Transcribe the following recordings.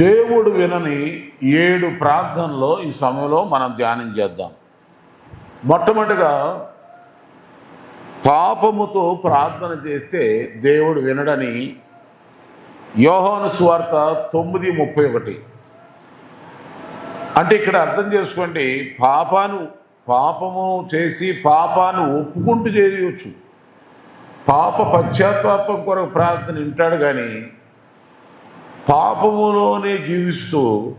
దేవుడు వినని ఏడు ప్రార్థనలో ఈ సమయంలో మనం ధ్యానం చేద్దాం. మొట్టమొదటిగా పాపముతో ప్రార్థన చేస్తే దేవుడు వినడని యోహాను స్వార్త తొమ్మిది ముప్పై ఒకటి. అంటే ఇక్కడ అర్థం చేసుకోండి పాపాను పాపము చేసి పాపాను ఒప్పుకుంటూ చేయవచ్చు పాప పశ్చాత్తాపం కొరకు ప్రార్థన వింటాడు కానీ పాపములోనే జీవిస్తూ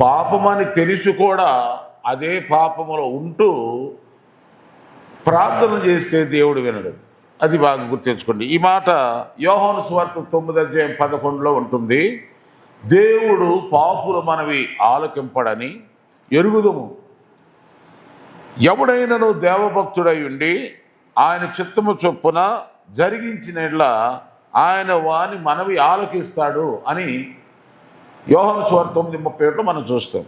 పాపమని తెలిసి కూడా అదే పాపములో ఉంటూ ప్రార్థన చేస్తే దేవుడు వినడు. అది బాగా గుర్తుంచుకోండి. ఈ మాట యోహోను స్వార్థ తొమ్మిది అధ్యాయం పదకొండులో ఉంటుంది. దేవుడు పాపుల మనవి ఆలకింపడని ఎరుగుదుము. ఎవడైనను దేవభక్తుడై ఉండి ఆయన చిత్తము చొప్పున జరిగించిన ఆయన వాని మనవి ఆలోకిస్తాడు అని యోహం స్వర్ తొమ్మిది ముప్పై ఒకటిలో మనం చూస్తాం.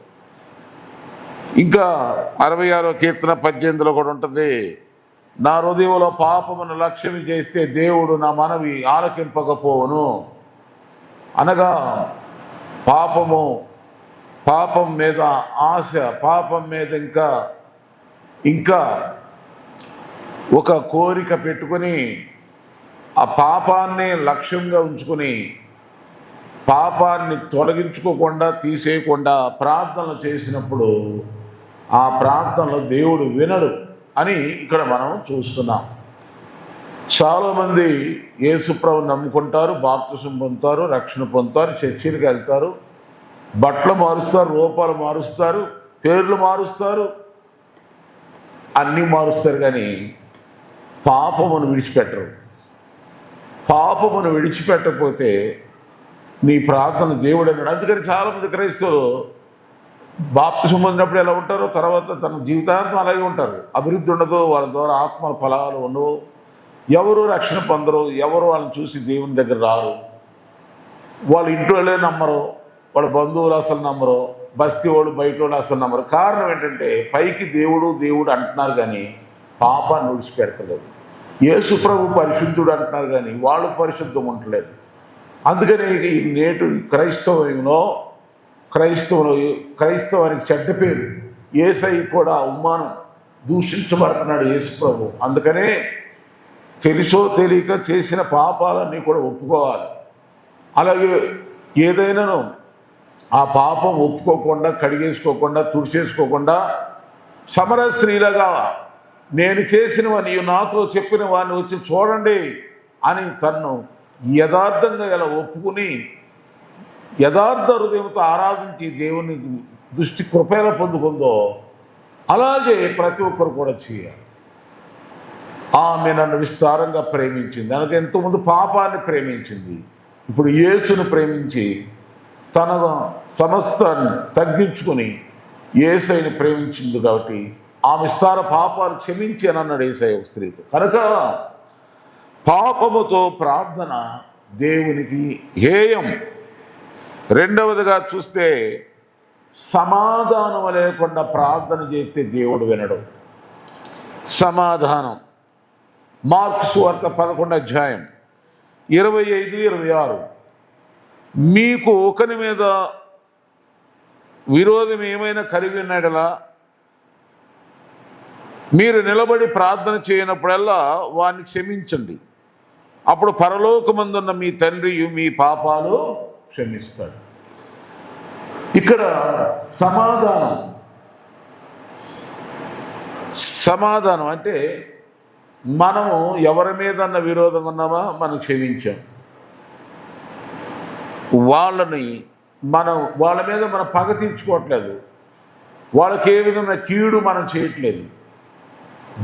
ఇంకా అరవై ఆరో కీర్తన పద్దెనిమిదిలో కూడా ఉంటుంది. నా హృదయంలో పాపమును లక్ష్యం చేస్తే దేవుడు నా మనవి ఆలకింపకపోవును. అనగా పాపము పాపం మీద ఆశ పాపం మీద ఇంకా ఇంకా ఒక కోరిక పెట్టుకొని ఆ పాపాన్ని లక్ష్యంగా ఉంచుకొని పాపాన్ని తొలగించుకోకుండా తీసేయకుండా ప్రార్థనలు చేసినప్పుడు ఆ ప్రార్థనలు దేవుడు వినడు అని ఇక్కడ మనం చూస్తున్నాం. చాలామంది యేసుప్రభు నమ్ముకుంటారు బాప్తిసం పొందుతారు రక్షణ పొందుతారు చర్చిలకు వెళ్తారు బట్టలు మారుస్తారు రూపాలు మారుస్తారు పేర్లు మారుస్తారు అన్నీ మారుస్తారు కానీ పాపమును విడిచిపెట్టరు. పాపమును విడిచిపెట్టకపోతే నీ ప్రార్థన దేవుడు అన్నాడు అందుకని చాలామంది క్రైస్తవులు బాప్తి సంబంధినప్పుడు ఎలా ఉంటారో తర్వాత తన జీవితాంతం అలాగే ఉంటారు. అభివృద్ధి ఉండదు వాళ్ళ ద్వారా ఆత్మ ఫలాలు ఉండవు. ఎవరు రక్షణ పొందరు ఎవరు వాళ్ళని చూసి దేవుని దగ్గర రారు. వాళ్ళ ఇంట్లో నమ్మరు వాళ్ళ బంధువులు అసలు నమ్మరు బస్తీ వాళ్ళు బయట వాళ్ళు అసలు నమ్మరు. కారణం ఏంటంటే పైకి దేవుడు దేవుడు అంటున్నారు కానీ పాపాన్ని విడిచిపెడతలేదు. యేసుప్రభు పరిశుద్ధుడు అంటున్నారు కానీ వాళ్ళు పరిశుద్ధం ఉండలేదు అందుకని ఈ నేటు క్రైస్తవంలో క్రైస్తవులు క్రైస్తవానికి చెడ్డ పేరు ఏసై కూడా అవమానం దూషించబడుతున్నాడు యేసుప్రభు అందుకనే తెలుసో తెలియక చేసిన పాపాలన్నీ కూడా ఒప్పుకోవాలి. అలాగే ఏదైనాను ఆ పాపం ఒప్పుకోకుండా కడిగేసుకోకుండా తుడిచేసుకోకుండా సమర స్త్రీలుగా నేను చేసినవని నీవు నాతో చెప్పిన వాడిని వచ్చి చూడండి అని తన్ను యథార్థంగా ఇలా ఒప్పుకుని యథార్థ హృదయంతో ఆరాధించి దేవుని దృష్టి కృపేల పొందుకుందో అలాగే ప్రతి ఒక్కరు కూడా చేయాలి. ఆమె నన్ను విస్తారంగా ప్రేమించింది. అనగా ఎంతోమంది పాపాన్ని ప్రేమించింది. ఇప్పుడు యేసును ప్రేమించి తన సమస్తాన్ని తగ్గించుకొని ఏసైని ప్రేమించింది కాబట్టి ఆ విస్తార పాపాలు క్షమించి అని అన్నాడు ఏసై ఒక స్త్రీతో. కనుక పాపముతో ప్రార్థన దేవునికి హేయం. రెండవదిగా చూస్తే సమాధానం లేకుండా ప్రార్థన చేస్తే దేవుడు వినడు. సమాధానం. మార్క్స్ వార్త పదకొండు అధ్యాయం ఇరవై ఐదు ఇరవై ఆరు. మీకు ఒకరి మీద విరోధం ఏమైనా కలిగి ఉన్నాడలా? మీరు నిలబడి ప్రార్థన చేయనప్పుడల్లా వారిని క్షమించండి. అప్పుడు పరలోకమందున్న మీ తండ్రి మీ పాపాలు క్షమిస్తాడు. ఇక్కడ సమాధానం. సమాధానం అంటే మనము ఎవరి మీదన్న విరోధం ఉన్నామా? మనం క్షమించాం. వాళ్ళని మనం వాళ్ళ మీద మనం పగ తీర్చుకోవట్లేదు. వాళ్ళకి ఏ విధమైన కీడు మనం చేయట్లేదు.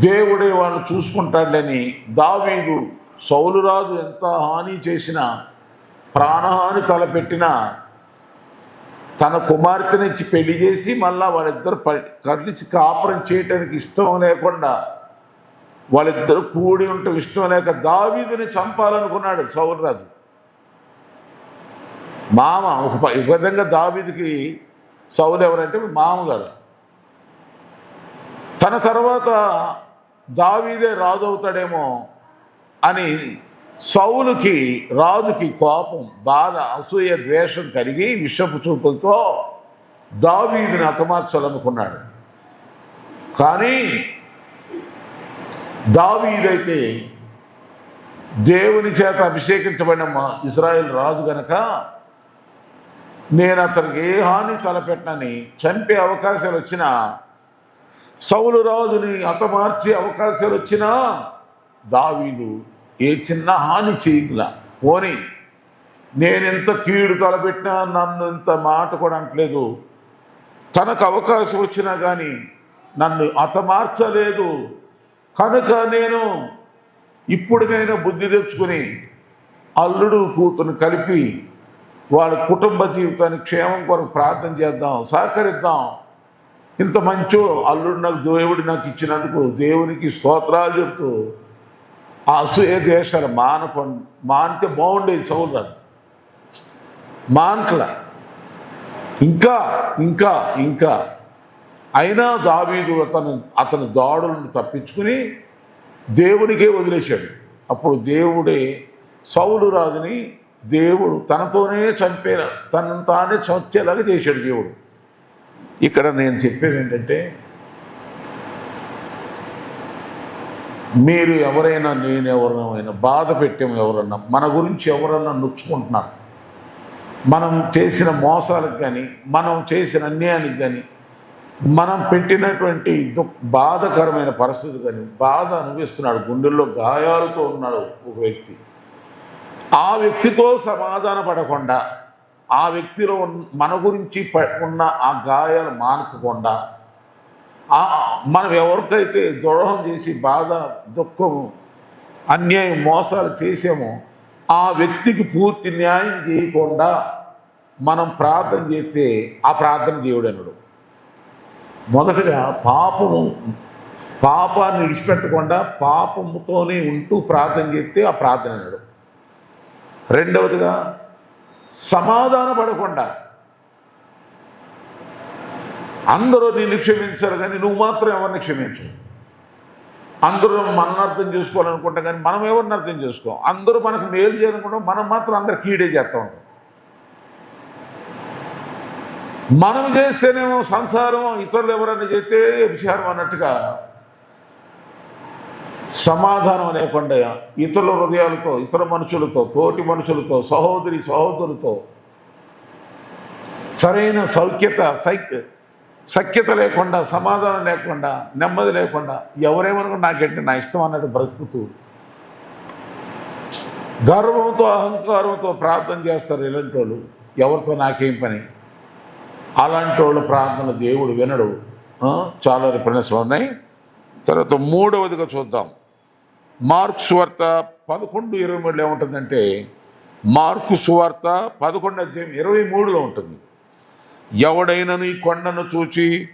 దేవుడే వాళ్ళు చూసుకుంటాడని దావీదు సౌలురాజు ఎంత హాని చేసినా ప్రాణహాని తలపెట్టినా తన కుమార్తెనిచ్చి పెళ్ళి చేసి మళ్ళా వాళ్ళిద్దరు ప కలిసి కాపురం చేయటానికి ఇష్టం లేకుండా వాళ్ళిద్దరు కూడి ఉండటం ఇష్టం లేక దావీదుని చంపాలనుకున్నాడు సౌలరాజు మామ ఒక విధంగా దావీదికి సౌలు ఎవరంటే మామగారు. తన తర్వాత దావీదే రాజు అవుతాడేమో అని సౌలుకి రాజుకి కోపం బాధ అసూయ ద్వేషం కలిగి విషపు చూపులతో దావీదిని హతమార్చాలనుకున్నాడు. కానీ దావీదైతే దేవుని చేత అభిషేకించబడిన మా ఇజ్రాయెల్ రాజు గనక నేను అతనికి ఏ హాని తలపెట్టనని చంపే అవకాశాలు వచ్చినా సౌలు రాజుని అతమార్చే అవకాశాలు వచ్చినా దావీదు ఏ చిన్న హాని చేయగల పోనీ నేనెంత కీడు తలపెట్టినా నన్ను ఇంత మాట కూడా అంటలేదు తనకు అవకాశం వచ్చినా కానీ నన్ను అతమార్చలేదు కనుక నేను ఇప్పటికైనా బుద్ధి తెచ్చుకుని అల్లుడు కూతురు కలిపి వాళ్ళ కుటుంబ జీవితాన్ని క్షేమం కొరకు ప్రార్థన చేద్దాం సహకరిద్దాం. ఇంత మంచో అల్లుడు నాకు దేవుడు నాకు ఇచ్చినందుకు దేవునికి స్తోత్రాలు చెప్తూ ఆ అసూయ ద్వేషాలు మానకొండ మానితే బాగుండేది సౌరాలు మాంట్ల. ఇంకా ఇంకా ఇంకా. అయినా దావీదు అతను అతని దాడులను తప్పించుకుని దేవునికే వదిలేశాడు. అప్పుడు దేవుడే సౌలు రాజుని దేవుడు తనతోనే చంపే తనను తానే చచ్చేలాగా చేశాడు దేవుడు. ఇక్కడ నేను చెప్పేది ఏంటంటే మీరు ఎవరైనా నేను ఎవరైనా బాధ పెట్టాము ఎవరన్నా మన గురించి ఎవరన్నా నొచ్చుకుంటున్నారు. మనం చేసిన మోసాలకు కానీ మనం చేసిన అన్యాయానికి కానీ మనం పెట్టినటువంటి బాధకరమైన పరిస్థితి కానీ బాధ అనుభవిస్తున్నాడు గుండెల్లో గాయాలతో ఉన్నాడు ఒక వ్యక్తి. ఆ వ్యక్తితో సమాధాన పడకుండా ఆ వ్యక్తిలో మన గురించి ప- ఉన్న ఆ గాయాలు మానకుండా మనం ఎవరికైతే ద్రోహం చేసి బాధ దుఃఖము అన్యాయం మోసాలు చేసామో ఆ వ్యక్తికి పూర్తి న్యాయం చేయకుండా మనం ప్రార్థన చేస్తే ఆ ప్రార్థన దేవుడు అనడు. మొదటగా పాపము పాపాన్ని విడిచిపెట్టకుండా పాపముతోనే ఉంటూ ప్రార్థన చేస్తే ఆ ప్రార్థన అనడు. రెండవదిగా సమాధాన పడకుండా అందరూ నిన్ను క్షమించారు కానీ నువ్వు మాత్రం ఎవరిని క్షమించు అందరూ మనం అర్థం చేసుకోవాలనుకుంటాం కానీ మనం ఎవరిని అర్థం చేసుకోం? అందరూ మనకు మేలు చేయాలనుకుంటాం మనం మాత్రం అందరు కీడే చేస్తూ ఉంటాం. మనం చేస్తేనేమో సంసారం ఇతరులు ఎవరైనా చేస్తే విచారం అన్నట్టుగా సమాధానం లేకుండా ఇతరుల హృదయాలతో ఇతర మనుషులతో తోటి మనుషులతో సహోదరి సహోదరులతో సరైన సౌఖ్యత సైక్ సఖ్యత లేకుండా సమాధానం లేకుండా నెమ్మది లేకుండా ఎవరేమనుకో నాకేంటి నా ఇష్టం అన్నట్టు బ్రతుకుతూ గర్వంతో అహంకారంతో ప్రార్థన చేస్తారు ఇలాంటి వాళ్ళు ఎవరితో నాకేం పని? అలాంటి వాళ్ళు ప్రార్థన దేవుడు వినడు. చాలా రిఫరెన్స్లు ఉన్నాయి. తర్వాత మూడవదిగా చూద్దాం. మార్కు సువార్త పదకొండు ఇరవై మూడులో ఏముంటుందంటే మార్కు సువార్త పదకొండు అధ్యాయం ఇరవై మూడులో ఉంటుంది. ఎవడైనా నీ కొండను చూచి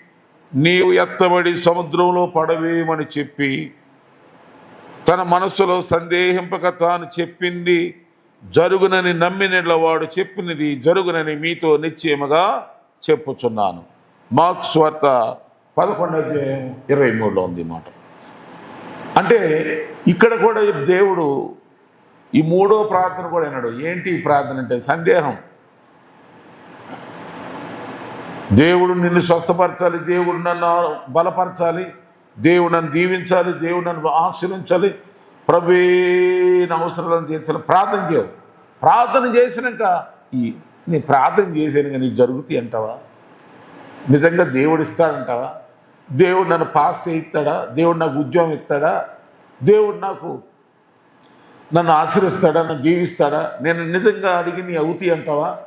నీవు ఎత్తబడి సముద్రంలో పడవేయమని చెప్పి తన మనసులో సందేహింపక తాను చెప్పింది జరుగునని నమ్మినట్ల వాడు చెప్పినది జరుగునని మీతో నిశ్చయముగా చెప్పుచున్నాను. మార్క్ స్వార్త పదకొండు అధ్యాయం ఇరవై మూడులో ఉంది మాట. అంటే ఇక్కడ కూడా దేవుడు ఈ మూడో ప్రార్థన కూడా అన్నాడు ఏంటి ఈ ప్రార్థన అంటే? సందేహం. దేవుడు నిన్ను స్వస్థపరచాలి దేవుడు నన్ను బలపరచాలి దేవుడు నన్ను దీవించాలి దేవుడు నన్ను ఆశ్రయించాలి ప్రభే అవసరాలను తీర్చాలి. ప్రార్థన చేయవు ప్రార్థన చేసినాక ఈ నీ ప్రార్థన చేసాను కానీ జరుగుతాయి అంటావా? నిజంగా దేవుడు ఇస్తాడంటావా? దేవుడు నన్ను పాస్ చేయిస్తాడా? దేవుడు నాకు ఉద్యోగం ఇస్తాడా? దేవుడు నాకు నన్ను ఆశ్రయిస్తాడా నన్ను జీవిస్తాడా? నేను నిజంగా అడిగి నీ అవుతాయి అంటావా?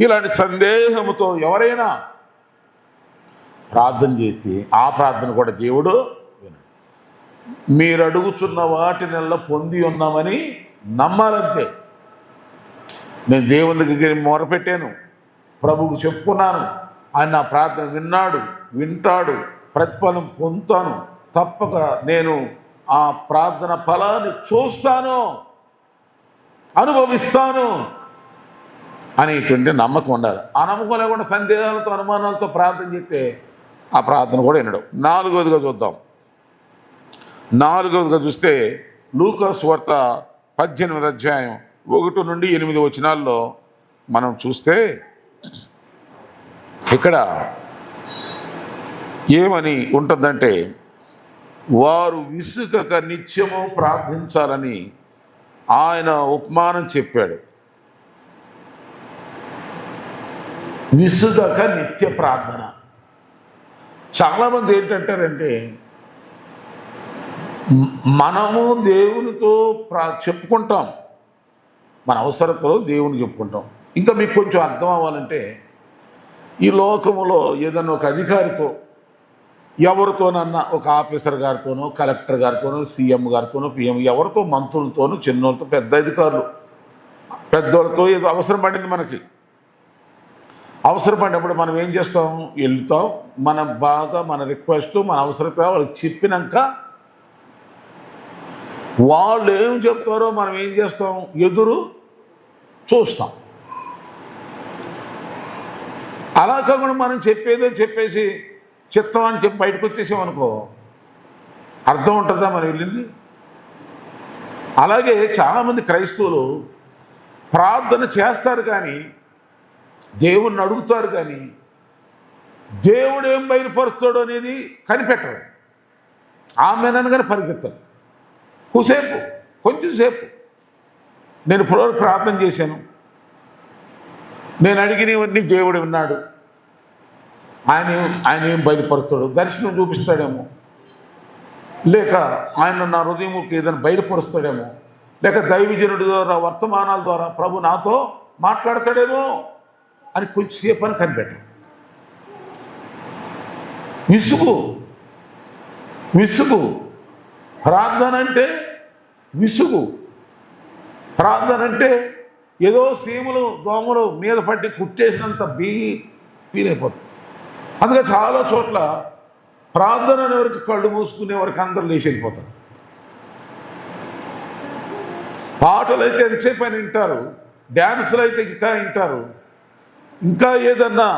ఇలాంటి సందేహంతో ఎవరైనా ప్రార్థన చేస్తే ఆ ప్రార్థన కూడా దేవుడు మీరు అడుగుచున్న వాటినల్లా పొంది ఉన్నామని నమ్మాలంతే. నేను దేవుని దగ్గర మొరపెట్టాను. ప్రభువుకు చెప్పుకున్నాను. ఆయన నా ప్రార్థన విన్నాడు వింటాడు. ప్రతిఫలం పొందుతాను. తప్పక నేను ఆ ప్రార్థన ఫలాన్ని చూస్తాను. అనుభవిస్తాను. అనేటువంటి నమ్మకం ఉండాలి. ఆ నమ్మకం లేకుండా సందేహాలతో అనుమానాలతో ప్రార్థన చేస్తే ఆ ప్రార్థన కూడా వినడం. నాలుగవదిగా చూద్దాం. నాలుగవదిగా చూస్తే లూకాస్ వార్త పద్దెనిమిది అధ్యాయం ఒకటి నుండి ఎనిమిది వచనాల్లో మనం చూస్తే ఇక్కడ ఏమని ఉంటుందంటే వారు విసుకక నిత్యము ప్రార్థించాలని ఆయన ఉపమానం చెప్పాడు. విసుగక నిత్య ప్రార్థన. చాలామంది ఏంటంటారంటే మనము దేవునితో ప్రా చెప్పుకుంటాం. మన అవసరతో దేవుని చెప్పుకుంటాం. ఇంకా మీకు కొంచెం అర్థం అవ్వాలంటే ఈ లోకములో ఏదైనా ఒక అధికారితో ఎవరితోనన్నా ఒక ఆఫీసర్ గారితోనో కలెక్టర్ గారితోనో సీఎం గారితోనో పిఎం ఎవరితో? మంత్రులతోనూ చిన్నోళ్ళతో పెద్ద అధికారులు. పెద్దోళ్ళతో ఏదో అవసరం పడింది మనకి. అవసరం పడినప్పుడు మనం ఏం చేస్తాం? వెళ్తాం. మన బాధ మన రిక్వెస్ట్ మన అవసరత వాళ్ళకి చెప్పినాక వాళ్ళు ఏం చెప్తారో మనం ఏం చేస్తాం? ఎదురు చూస్తాం. అలా కాకుండా మనం చెప్పేదే చెప్పేసి చిత్తం అని చెప్పి బయటకు వచ్చేసామనుకో అర్థం ఉంటుందా మనం వెళ్ళింది? అలాగే చాలామంది క్రైస్తవులు ప్రార్థన చేస్తారు కానీ దేవుణ్ణి అడుగుతారు కానీ దేవుడు ఏం బయలుపరుస్తాడు అనేది కనిపెట్టరు. ఆమెనగానే పరిగెత్తారు. కుసేపు కొంచెం సేపు. నేను ఇప్పుడు ప్రార్థన చేశాను. నేను అడిగినవన్నీ దేవుడు విన్నాడు. ఆయన ఆయన ఏం బయలుపరుస్తాడు? దర్శనం చూపిస్తాడేమో. లేక ఆయన నా హృదయంకి ఏదైనా బయలుపరుస్తాడేమో? లేక దైవజనుడి ద్వారా వర్తమానాల ద్వారా ప్రభు నాతో మాట్లాడతాడేమో? అని కొంచెంసేపు అని కనిపెట్టాం విసుగు. విసుగు. ప్రార్థన అంటే విసుగు. ప్రార్థన అంటే ఏదో సీమలు దోమలు మీద పట్టి కుట్టేసినంత బీ ఫీల్ అయిపోతుంది అందుకే చాలా చోట్ల ప్రార్థన అనే వరకు కళ్ళు మూసుకునే వరకు అందరూ లేచి వెళ్ళిపోతారు. పాటలు అయితే ఎంతసేపు అని వింటారు డ్యాన్సులు అయితే ఇంకా వింటారు ఇంకా ఏదన్నా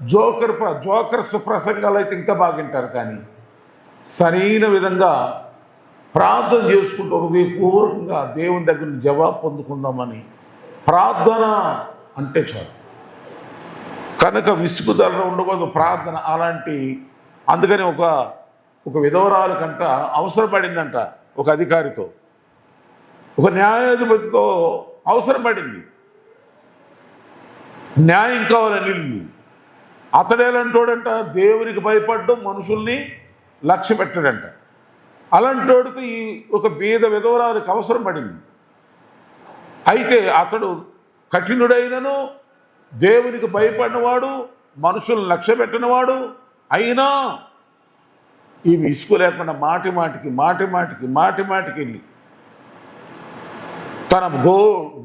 జోకర్ ప్ర జోకర్స్ ప్రసంగాలు అయితే ఇంకా బాగా వింటారు కానీ సరైన విధంగా ప్రార్థన చేసుకుంటూ హృదయపూర్వకంగా దేవుని దగ్గర జవాబు పొందుకుందామని ప్రార్థన అంటే చాలు. కనుక విసుగుదల ఉండకూడదు ప్రార్థన అలాంటి అందుకని ఒక ఒక విధవరాలు కంట అవసరపడిందంట ఒక అధికారితో. ఒక న్యాయాధిపతితో అవసరం పడింది న్యాయం కావాలని వెళ్ళింది. అతడేలంటోడంట దేవునికి భయపడ్డం మనుషుల్ని లక్ష్య పెట్టాడంట. అలాంటోడితో ఈ ఒక బీద విధవరాలకు అవసరం పడింది. అయితే అతడు కఠినుడైనను దేవునికి భయపడినవాడు మనుషులను లక్ష్య పెట్టినవాడు అయినా ఈమె ఇసుకు లేకుండా మాటి మాటికి మాటి మాటికి మాటి మాటికి వెళ్ళి తన గో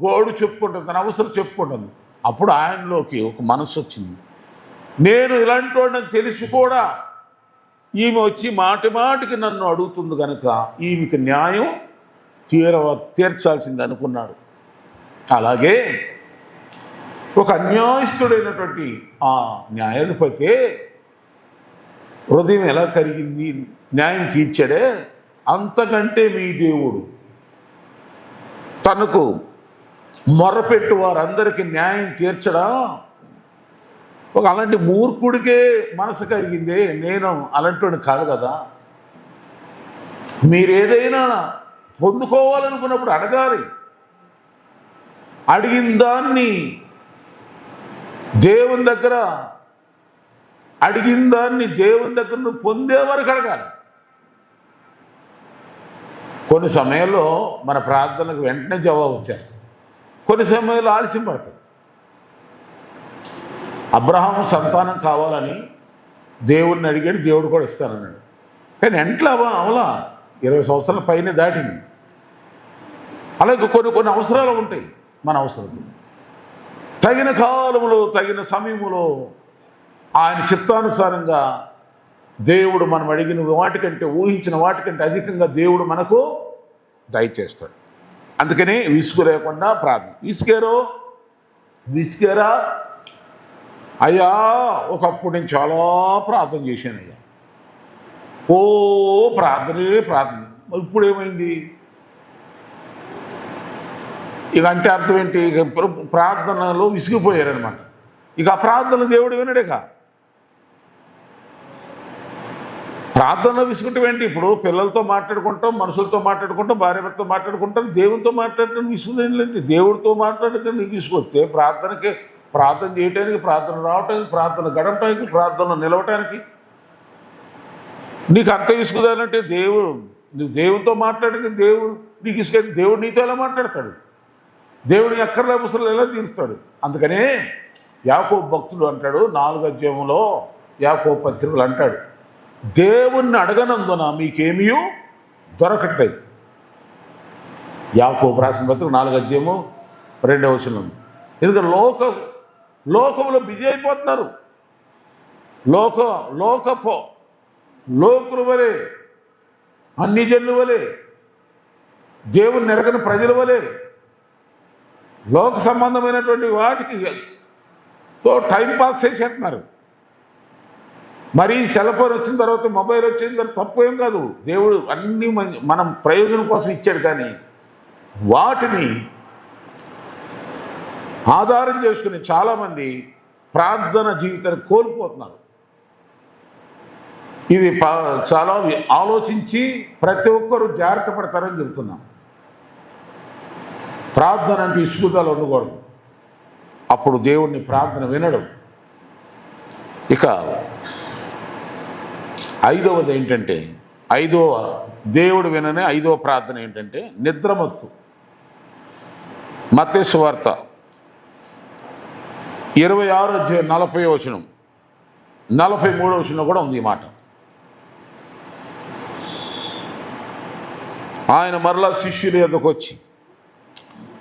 గోడు చెప్పుకుంటుంది తన అవసరం చెప్పుకుంటుంది. అప్పుడు ఆయనలోకి ఒక మనసు వచ్చింది. నేను ఇలాంటి వాడిని తెలిసి కూడా ఈమె వచ్చి మాటి మాటికి నన్ను అడుగుతుంది కనుక ఈమెకి న్యాయం తీరవ తీర్చాల్సింది అనుకున్నాడు. అలాగే ఒక అన్యాయస్తుడైనటువంటి ఆ న్యాయాధిపతి హృదయం ఎలా కరిగింది? న్యాయం తీర్చాడే? అంతకంటే మీ దేవుడు తనకు మొరపెట్టు వారందరికీ న్యాయం తీర్చడా? ఒక అలాంటి మూర్ఖుడికే మనసు కలిగిందే నేను అలాంటి కాదు కదా. మీరేదైనా పొందుకోవాలనుకున్నప్పుడు అడగాలి. అడిగిన దాన్ని దేవుని దగ్గర అడిగిన దాన్ని దేవుని దగ్గర నువ్వు పొందే వరకు అడగాలి. కొన్ని సమయాల్లో మన ప్రార్థనకు వెంటనే జవాబు వచ్చేస్తుంది. కొన్ని సమయాల్లో ఆలస్యం పడుతుంది. అబ్రహాం సంతానం కావాలని దేవుడిని అడిగాడు దేవుడు కూడా ఇస్తానన్నాడు. కానీ ఎంట్లో అవలా ఇరవై సంవత్సరాల పైన దాటింది. అలాగే కొన్ని కొన్ని అవసరాలు ఉంటాయి మన అవసరం తగిన కాలంలో తగిన సమయంలో ఆయన చిత్తానుసారంగా దేవుడు మనం అడిగిన వాటికంటే ఊహించిన వాటికంటే అధికంగా దేవుడు మనకు దయచేస్తాడు. అందుకని విసుగు లేకుండా ప్రార్థన. విసుకేరో విసుకేరా అయ్యా ఒకప్పుడు నేను చాలా ప్రార్థన చేశాను అయ్యా ఓ ప్రార్థనే ప్రార్థన. ఇప్పుడు ఏమైంది? ఇక అంటే అర్థం ఏంటి? ఇక ప్రార్థనలో విసిగిపోయారనమాట ఇక ఆ ప్రార్థన దేవుడు వినడేక. ప్రార్థనలో విసుకుంటాం ఏంటి? ఇప్పుడు పిల్లలతో మాట్లాడుకుంటాం మనుషులతో మాట్లాడుకుంటాం భార్య భర్తతో మాట్లాడుకుంటాం దేవునితో మాట్లాడటం విసుకుదేంటి దేవుడితో మాట్లాడటం నీకు విసుకొస్తే ప్రార్థనకి ప్రార్థన చేయటానికి ప్రార్థన రావటానికి ప్రార్థన గడపటానికి ప్రార్థనలో నిలవటానికి నీకు అంత విసుగుదాలంటే దేవుడు నువ్వు దేవునితో మాట్లాడితే దేవుడు నీకు ఇసుకైతే దేవుడు నీతో ఎలా మాట్లాడతాడు? దేవుని అక్కర్లే ముసలు ఎలా తీరుస్తాడు? అందుకనే యాకో భక్తుడు అంటాడు నాలుగు అధ్యాయంలో యాకో పత్రికలు అంటాడు దేవుణ్ణి అడగనందున మీకేమీ దొరకట్లేదు. యాకో రాసిన పత్రిక నాలుగు అధ్యాయము రెండవ వచనం. ఎందుకంటే లోక లోకంలో బిజీ అయిపోతున్నారు. లోక లోకపో లోకుల వలె అన్ని జనుల వలె దేవుని ఎరగని ప్రజల వలె లోక సంబంధమైనటువంటి వాటికి తో చేసేస్తున్నారు మరి సెల్ ఫోన్ వచ్చిన తర్వాత మొబైల్ వచ్చిన తర్వాత తప్పు ఏం కాదు. దేవుడు అన్నీ మనం ప్రయోజనం కోసం ఇచ్చాడు కానీ వాటిని ఆధారం చేసుకుని చాలామంది ప్రార్థన జీవితాన్ని కోల్పోతున్నారు. ఇది చాలా ఆలోచించి ప్రతి ఒక్కరూ జాగ్రత్త పడతారని చెబుతున్నాం. ప్రార్థన అంటే ఇసుకుదలు ఉండకూడదు. అప్పుడు దేవుణ్ణి ప్రార్థన వినడం. ఇక ఐదవది ఏంటంటే ఐదవ దేవుడు విననే ఐదవ ప్రార్థన ఏంటంటే నిద్రమత్తు. మత్తేసు వార్త ఇరవై ఆరు అధ్యాయం నలభై వచనం నలభై మూడో వచనం కూడా ఉంది ఈ మాట. ఆయన మరలా శిష్యుల ఎద్దకు వచ్చి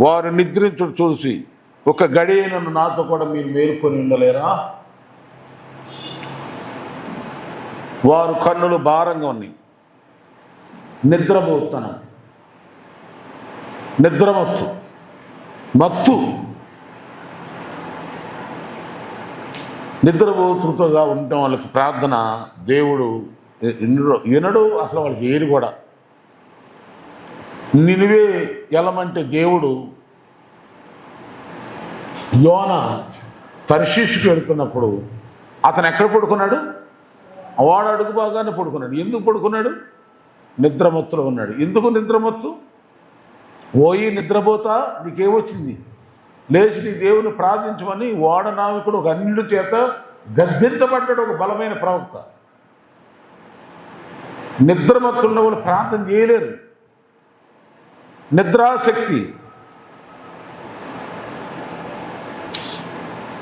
వారు నిద్రించడం చూసి ఒక గడియనను నాతో కూడా మీరు మేలుకొని ఉండలేరా? వారు కన్నులు భారంగా ఉన్నాయి. నిద్రపోతనం. నిద్రమత్తు. మత్తు. నిద్రపోతుగా ఉండటం వాళ్ళకి ప్రార్థన దేవుడు ఎన్నడో ఎనడు అసలు వాళ్ళకి ఏరు కూడా నిలివే ఎలమంటే దేవుడు యోన తర్షీష్కి వెళుతున్నప్పుడు అతను ఎక్కడ పడుకున్నాడు? వాడు అడుగు బాగానే పడుకున్నాడు. ఎందుకు పడుకున్నాడు? నిద్రమత్తులో ఉన్నాడు. ఎందుకు నిద్రమత్తు? ఓయి నిద్రపోతా? నీకేమొచ్చింది? లేచి నీ దేవుని ప్రార్థించమని ఓడ నావికుడు ఒక అన్యుడి చేత గద్దించబడ్డాడు ఒక బలమైన ప్రవక్త. నిద్రమత్తున్న వాళ్ళు ప్రార్థన చేయలేరు. నిద్రాశక్తి.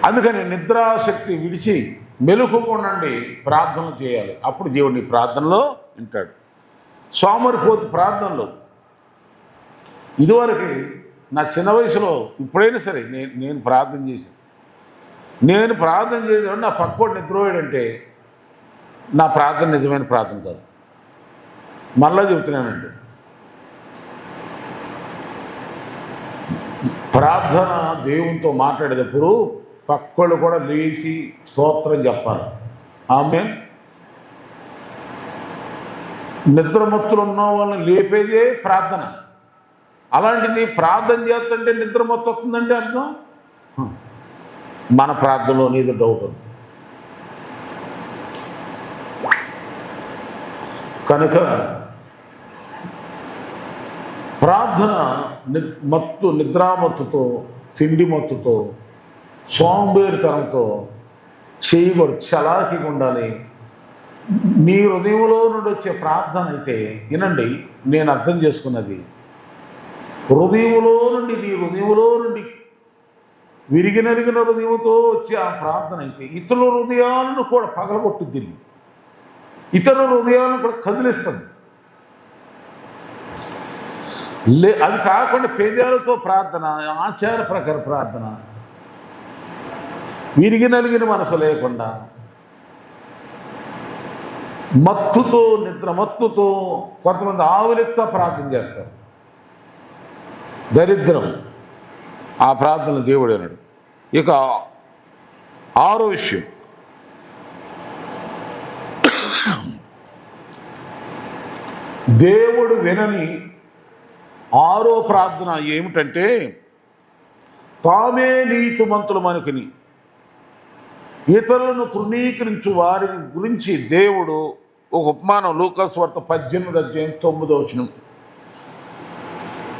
అందుకని నిద్రాశక్తి విడిచి మెలుకుండండి ప్రార్థన చేయాలి. అప్పుడు దేవుడిని ప్రార్థనలో వింటాడు. సోమరిపోతు ప్రార్థనలో. ఇదివరకు నా చిన్న వయసులో ఇప్పుడైనా సరే నేను నేను ప్రార్థన చేశాను. నేను ప్రార్థన చేసాను నా పక్కోడు నిద్రపోయాడంటే నా ప్రార్థన నిజమైన ప్రార్థన కాదు. మళ్ళా చెబుతున్నానండి. ప్రార్థన దేవునితో మాట్లాడేటప్పుడు పక్కళ్ళు కూడా లేచి స్తోత్రం చెప్పాలి. ఆమె నిద్రమత్తులు ఉన్న వాళ్ళని లేపేదే ప్రార్థన. అలాంటిది ప్రార్థన చేస్తుంటే నిద్రమత్తు వస్తుందండి అర్థం మన ప్రార్థనలో నీది డౌట్ ఉంది కనుక ప్రార్థన ని మత్తు నిద్రామత్తుతో తిండి మత్తుతో సోంబేరితనంతో చేయకూడదు చలాకిగా ఉండాలి. మీ హృదయంలో నుండి వచ్చే ప్రార్థన అయితే వినండి నేను అర్థం చేసుకున్నది. హృదయంలో నుండి నీ హృదయంలో నుండి విరిగినరిగిన హృదయంతో వచ్చే ఆ ప్రార్థన అయితే ఇతరుల హృదయాలను కూడా పగలగొట్టుద్ది. ఇతరుల హృదయాలను కూడా కదిలిస్తుంది. లే అది కాకుండా పేదలతో ప్రార్థన ఆచార ప్రకార ప్రార్థన. విరిగి నలిగిన మనసు లేకుండా మత్తుతో నిద్ర మత్తుతో కొంతమంది ఆవులెత్త ప్రార్థన చేస్తారు. దరిద్రం. ఆ ప్రార్థన దేవుడు అన్నాడు ఇక ఆరో విషయం. దేవుడు వినని ఆరో ప్రార్థన ఏమిటంటే తామే నీతిమంతులు మనకుని ఇతరులను తృణీకరించు వారి గురించి దేవుడు ఒక ఉపమానం లూకాస్ వార్త పద్దెనిమిది అధ్యాయం తొమ్మిదో వచనం.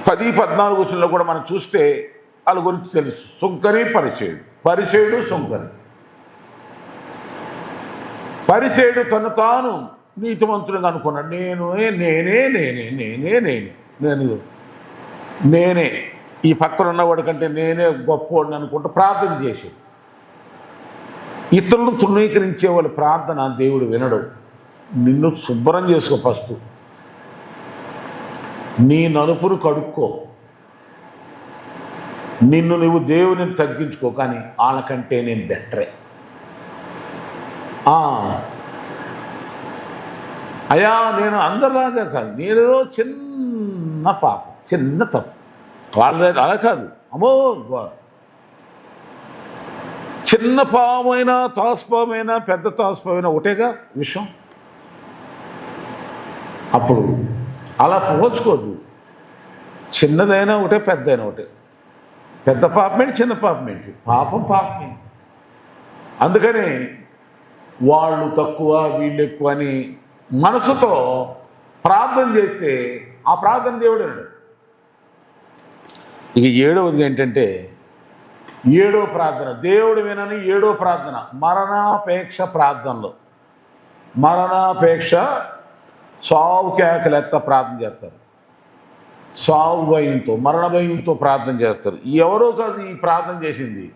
పది పద్నాలుగు వచనంలో కూడా మనం చూస్తే వాళ్ళ గురించి తెలుసు. సుంకరి పరిసేయుడు పరిసేయుడు సుంకరి. పరిసేయుడు తను తాను నీతిమంతుడిగా అనుకున్నాడు. నేను నేనే నేనే నేనే నేనే. నేను నేనే ఈ పక్కన ఉన్నవాడి కంటే నేనే గొప్పవాడిని అనుకుంటూ ప్రార్థన చేశాడు. ఇతరులను తృణీకరించే వాళ్ళ ప్రార్థన దేవుడు వినడు. నిన్ను శుభ్రం చేసుకో ఫస్ట్. నీ నలుపును కడుక్కో. నిన్ను నువ్వు దేవుని తగ్గించుకో కానీ వాళ్ళకంటే నేను బెటరే. అయా అయ్యా నేను అందరిలాగా కాదు. నేను చిన్న పాపం. చిన్న తప్పు. వాళ్ళ అలా కాదు. అమ్మో గో- చిన్న పామైనా తాస్పామైనా పెద్ద తాసుపామైనా ఒకటేగా విషయం అప్పుడు అలా పోల్చుకోవద్దు చిన్నదైనా ఒకటే పెద్దైనా ఒకటే. పెద్ద పాపమేంటి చిన్న పాపమేంటి? పాపం పాపమేంటి అందుకని వాళ్ళు తక్కువ వీళ్ళు ఎక్కువ అని మనసుతో ప్రార్థన చేస్తే ఆ ప్రార్థన దేవుడు ఇక ఏడవది ఏంటంటే ఏడో ప్రార్థన. దేవుడు వినని ఏడో ప్రార్థన. మరణాపేక్ష ప్రార్థనలో. మరణాపేక్ష సావు కేకలెత్త ప్రార్థన చేస్తారు. సావు భయంతో మరణ భయంతో ప్రార్థన చేస్తారు. ఎవరో కాదు ఈ ప్రార్థన చేసింది.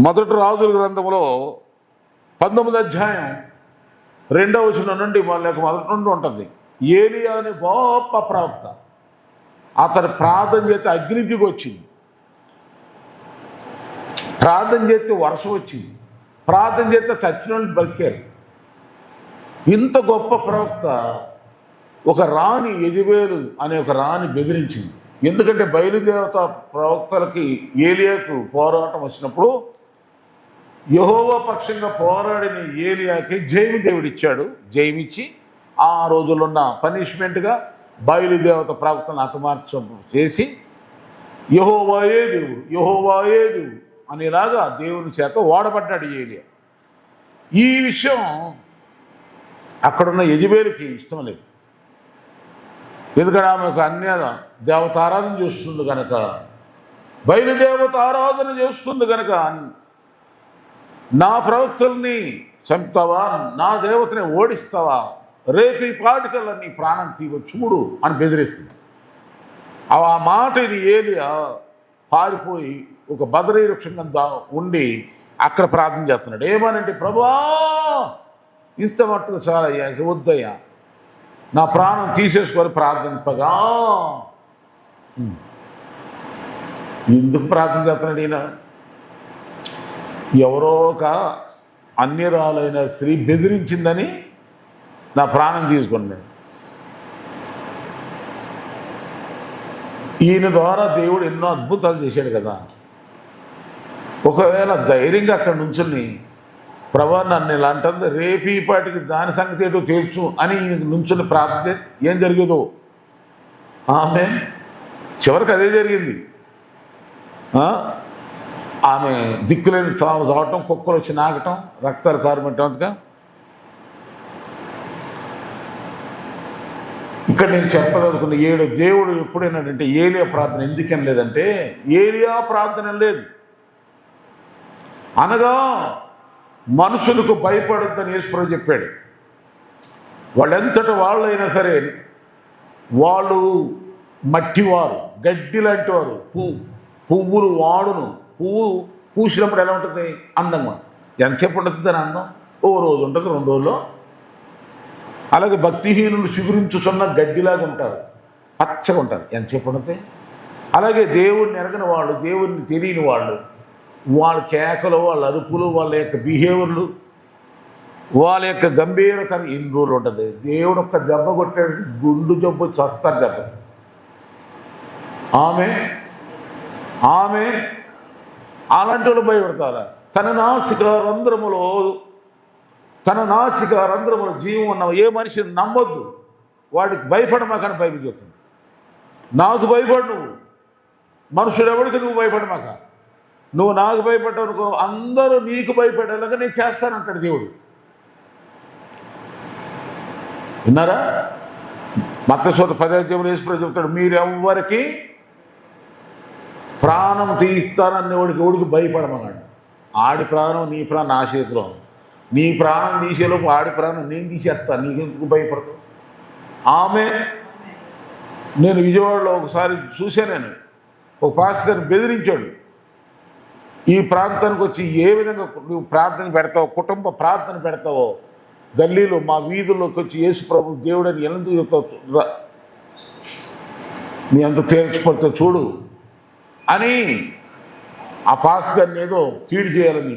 మొదటి రాజుల గ్రంథంలో పంతొమ్మిది అధ్యాయం రెండవ వచనం నుండి వాళ్ళకి మొదటి నుండి ఉంటుంది. ఏలియా అని గొప్ప ప్రవక్త. అతను ప్రార్థన చేస్తే అగ్ని వచ్చింది. ప్రార్థన చేస్తే వర్షం వచ్చింది. ప్రార్థన చేస్తే చచ్చిన బ్రతికారు ఇంత గొప్ప ప్రవక్త ఒక రాణి ఎదివేలు అనే ఒక రాణి బెదిరించింది. ఎందుకంటే బయలుదేవత ప్రవక్తలకి ఏలియాకు పోరాటం వచ్చినప్పుడు యహోవ పక్షంగా పోరాడిన ఏలియాకి జైమి దేవుడు ఇచ్చాడు జైమిచ్చి ఆ రోజులున్న పనిష్మెంట్గా బయలుదేవత ప్రవక్తను హతమార్చం చేసి యహోవాయే దేవుడు యహోవాయే దేవుడు అనేలాగా దేవుని చేత ఓడబడ్డాడు ఏలియా. ఈ విషయం అక్కడున్న యజబేలికి ఇష్టం లేదు. ఎందుకంటే ఆమె ఒక అన్య దేవతారాధన చేస్తుంది కనుక బయలుదేవత ఆరాధన చేస్తుంది కనుక నా ప్రవక్తల్ని చంపుతావా నా దేవతని ఓడిస్తావా రేపు ఈ పాటికల్లా నీ ప్రాణం తీవ చూడు అని బెదిరిస్తుంది. ఆ మాట ఇది ఏలియా పారిపోయి ఒక బదరీ వృక్షం కింద ఉండి అక్కడ ప్రార్థన చేస్తున్నాడు. ఏమనంటే ప్రభా ఇంత మట్టుకు చాలా అయ్యా వద్దయ్యా. నా ప్రాణం తీసేసుకొని ప్రార్థింపగా. ఎందుకు ప్రార్థన చేస్తున్నాడు ఈయన? ఎవరో ఒక అన్యరాలైన స్త్రీ బెదిరించిందని నా ప్రాణం తీసుకున్నాడు ఈయన ద్వారా దేవుడు ఎన్నో అద్భుతాలు చేశాడు కదా. ఒకవేళ ధైర్యంగా అక్కడ నుంచుని ప్రభా నన్ను ఇలా అంటుంది రేపు ఈ పాటికి దాని సంగతి ఏంటో తేల్చు అని ఈయన నుంచుని ప్రార్థన ఏం జరిగేదో? ఆమె చివరికి అదే జరిగింది. ఆమె దిక్కులేని చావటం కుక్కలు వచ్చి నాకటం రక్తాలు కారుమంటాం అంతగా ఇక్కడ నేను చెప్పదలుకున్న ఏడు దేవుడు ఎప్పుడైనాడంటే ఏలియా ప్రార్థన ఎందుకని లేదంటే ఏలియా ప్రార్థన లేదు. అనగా మనుషులకు భయపడొద్దని ఈశ్వరుడు చెప్పాడు. వాళ్ళెంతటి వాళ్ళైనా సరే వాళ్ళు మట్టివారు గడ్డి లాంటి వారు పువ్వు పువ్వులు వాడును. పువ్వు పూసినప్పుడు ఎలా ఉంటుంది? అందంగా ఎంతసేపు ఉంటుంది దాని అందం? ఓ రోజు ఉంటుంది రెండు రోజుల్లో అలాగే భక్తిహీనులు చిగురించుచున్న గడ్డిలాగా ఉంటారు. పచ్చగా ఉంటారు. ఎంతసేపు ఉంటే అలాగే దేవుడిని ఎరగని వాళ్ళు దేవుడిని తెలియని వాళ్ళు వాళ్ళ కేకలు వాళ్ళ అరుపులు వాళ్ళ యొక్క బిహేవియర్లు వాళ్ళ యొక్క గంభీరతనం ఎన్ని రోజులు ఉంటుంది. దేవుడు ఒక్క దెబ్బ కొట్టాడు గుండు జబ్బు చస్తారు దెబ్బ. ఆమె ఆమె అలాంటి వాళ్ళు భయపడతారా. తన నాసిక రంధ్రములో తన నాసిక రంధ్రములో జీవం ఉన్న. ఏ మనిషిని నమ్మొద్దు. వాడికి భయపడమాకని బైబిల్ చెప్తుంది. నాకు భయపడు నువ్వు. మనుషుడు ఎవరికి నువ్వు భయపడమాక నువ్వు నాకు భయపడ్డావు అనుకో అందరూ నీకు భయపడేలాగా నేను చేస్తానంటాడు దేవుడు. విన్నారా? మత్తసోత పదార్థంలో వేసుకుని చెప్తాడు మీరెవ్వరికి ప్రాణం తీస్తానని వాడికి ఎవడికి భయపడమన్నాడు. ఆడి ప్రాణం నీ ప్రాణం నా చేతిలో ఉంది. నీ ప్రాణం తీసేలోపు ఆడి ప్రాణం నేను తీసేస్తా నీకెందుకు భయపడతావు ఆమె నేను విజయవాడలో ఒకసారి చూశాను నేను. ఒక పాస్టర్ గారిని బెదిరించాడు ఈ ప్రాంతానికి వచ్చి ఏ విధంగా నువ్వు ప్రార్థన పెడతావో కుటుంబ ప్రార్థన పెడతావో గల్లీలో మా వీధుల్లోకి వచ్చి యేసు ప్రభు దేవుడని ఎందుకు చెప్తావు? నీ అంత తేల్చిపడతావు చూడు అని ఆ పాస్ గారిని ఏదో కీడు చేయాలని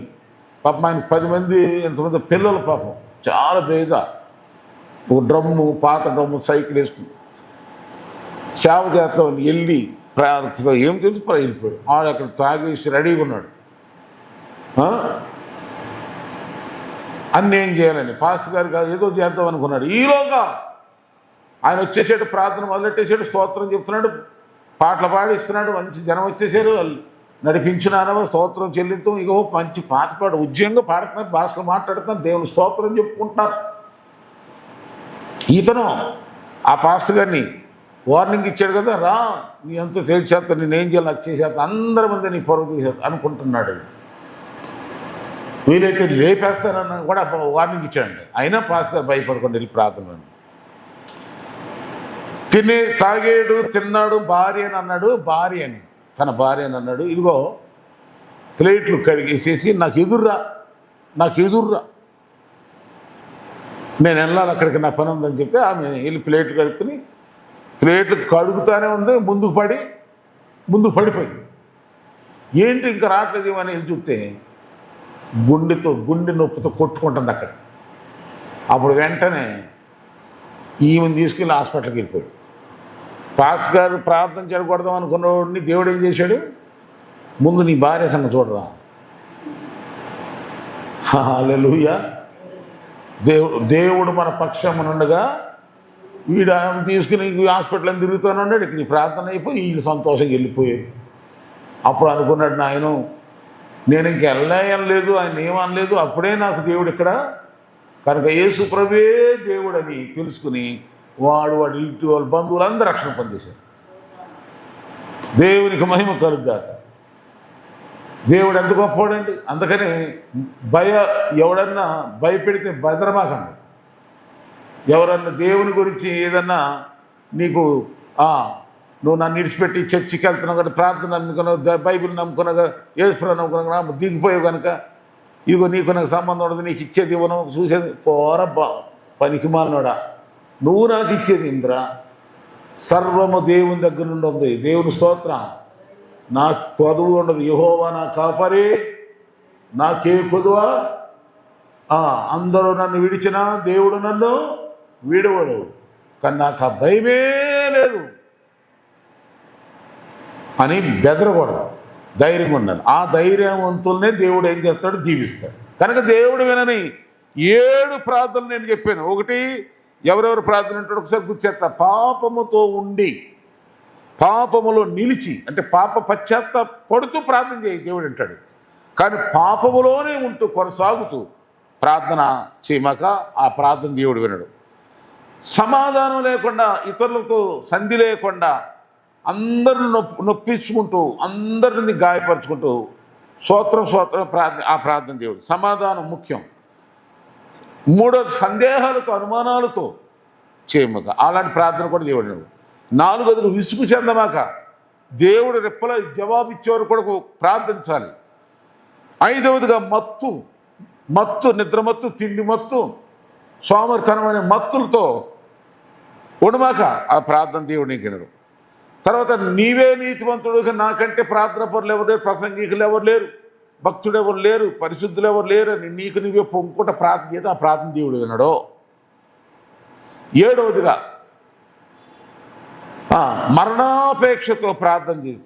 పాపం ఆయన పది మంది ఎంతమంది పిల్లలు పాపం. చాలా పేద ఒక డ్రమ్ము పాత డ్రమ్ము సైకిల్ వేసుకుని. సేవ చేస్తామని వెళ్ళి ప్రా- ఏం తెలుసు? ప్రా- వెళ్ళిపోయాడు ఆడు అక్కడ తాగేసి రెడీగా ఉన్నాడు. అన్నీ ఏం చేయాలని? పాస్టర్ గారు కాదు ఏదో చేద్దాం అనుకున్నాడు. ఈలోగా ఆయన వచ్చేసేటు ప్రార్థన మొదలెట్టేసేటు స్తోత్రం చెప్తున్నాడు పాటలు పాడిస్తున్నాడు మంచి జనం వచ్చేసారు వాళ్ళు నడిపించినానవ స్తోత్రం చెల్లించడం ఇగో మంచి పాట ఉద్యంగా పాడుతున్నారు భాషలు మాట్లాడుతున్నారు దేవుని స్తోత్రం చెప్పుకుంటున్నారు. ఈతను ఆ పాస్టర్ గారిని వార్నింగ్ ఇచ్చాడు కదా రా నీ అంతా తేల్చేస్తా నేనేం చేయాలి నాకు చేసేస్తా అందరి మంది నీ పొరవ తీసేస్తా అనుకుంటున్నాడు. వీలైతే లేపేస్తానని కూడా వార్నింగ్ ఇచ్చాడండి. అయినా పాస్ గారు భయపడకుండా వెళ్ళి ప్రార్థన తినే తాగేడు తిన్నాడు భార్య అని అన్నాడు భార్య అని. తన భార్యను అన్నాడు ఇదిగో ప్లేట్లు కడిగేసేసి నాకు ఎదుర్రా నాకు ఎదుర్రా. నేను వెళ్ళాలి అక్కడికి నా పని ఉందని చెప్తే ఆమె వెళ్ళి ప్లేట్లు కడుక్కుని ప్లేట్లు కడుగుతానే ఉంది ముందుకు పడి ముందుకు పడిపోయింది. ఏంటి ఇంకా రావట్లేదు అని వెళ్ళి చూస్తే గుండెతో గుండె నొప్పితో కొట్టుకుంటుంది అక్కడ. అప్పుడు వెంటనే ఈమెను తీసుకెళ్ళి హాస్పిటల్కి వెళ్ళిపోయాడు. పాస్ గారు ప్రార్థన చేయకూడదాం అనుకున్నవాడిని దేవుడు ఏం చేశాడు? ముందు నీ భార్య సంగతి చూడరా. లూయ దేవుడు దేవుడు మన పక్షమునుండగా వీడు ఆమె తీసుకుని హాస్పిటల్ అని తిరుగుతూనే ఉన్నాడు. ఇక్కడ ప్రార్థన అయిపోయి వీళ్ళు సంతోషంగా వెళ్ళిపోయాయి అప్పుడు అనుకున్నాడు నాయన నేను ఇంక లేదు ఆయన ఏమనలేదు. అప్పుడే నాకు దేవుడు ఇక్కడ కనుక యేసు ప్రభే దేవుడు అని తెలుసుకుని వాడు వాడి ఇంటి వాళ్ళ బంధువులందరూ రక్షణ పనిచేశారు దేవునికి మహిమ కలుగ్గాక. దేవుడు ఎంత గొప్పవాడండి? అందుకని భయ ఎవడన్నా భయపెడితే భద్రమాకండి. ఎవరన్నా దేవుని గురించి ఏదన్నా నీకు నువ్వు నన్ను ఇడిచిపెట్టి చర్చికి వెళ్తున్నావు కదా ప్రార్థన నమ్ముకున్నావు బైబిల్ బైబిల్ నమ్ముకున్నావు ఏసుప్రభు నమ్ముకున్నావు దిగిపోయావు కనుక ఇదిగో నీకు నాకు సంబంధం ఉండదు నీకు ఇచ్చేది ఇవ్వను చూసేది పోరా పనికి మాలినోడా. నువ్వు నాకు ఇచ్చేది ఇంద్ర. సర్వము దేవుని దగ్గర నుండి ఉంది. దేవుని స్తోత్రం. నాకు కొదువు ఉండదు. యహోవా నా కాపరి. నాకే కొదువా? అందరూ నన్ను విడిచినా దేవుడు నన్ను విడవడు. కానీ నాకు ఆ భయమే లేదు. అని బెదరకూడదు. ధైర్యం ఉండాలి. ఆ ధైర్యవంతుల్నే దేవుడు ఏం చేస్తాడు? దీవిస్తాడు కనుక దేవుడు వినని ఏడు ప్రార్థనలు నేను చెప్పాను. ఒకటి ఎవరెవరు ప్రార్థన అంటాడు ఒకసారి గుర్చేస్తా పాపముతో ఉండి పాపములో నిలిచి అంటే పాప పశ్చాత్త పడుతూ ప్రార్థన చేయి దేవుడు అంటాడు. కానీ పాపములోనే ఉంటూ కొనసాగుతూ ప్రార్థన చేయమాక ఆ ప్రార్థన దేవుడు వినడు. సమాధానం లేకుండా ఇతరులతో సంధి లేకుండా అందరిని నొప్పి నొప్పించుకుంటూ అందరిని గాయపరుచుకుంటూ స్తోత్రం స్తోత్రం ప్రార్థన ఆ ప్రార్థన దేవుడు. సమాధానం ముఖ్యం. మూడోది సందేహాలతో అనుమానాలతో చేయమాక. అలాంటి ప్రార్థన కూడా దేవుడు నువ్వు నాలుగోదిగా విసుగు చెందమాక దేవుడు రెప్పల జవాబు ఇచ్చేవారు కూడా ప్రార్థించాలి. ఐదవదిగా మత్తు మత్తు నిద్రమత్తు తిండి మత్తు సోమరితనం అనే మత్తులతో ఉండమాక ఆ ప్రార్థన దేవుడు నీకు తర్వాత నీవే నీతివంతుడు నాకంటే ప్రార్థన పరులు ఎవరు లేరు ప్రసంగికులు ఎవరు లేరు. భక్తుడు ఎవరు లేరు పరిశుద్ధులు ఎవరు లేరు అని నీకు నీవే పొంగుకుంట ప్రార్థన చేస్తే ఆ ప్రార్థన దేవుడు వినడో. ఏడవదిగా ఆ, మరణాపేక్షతో ప్రార్థన చేసి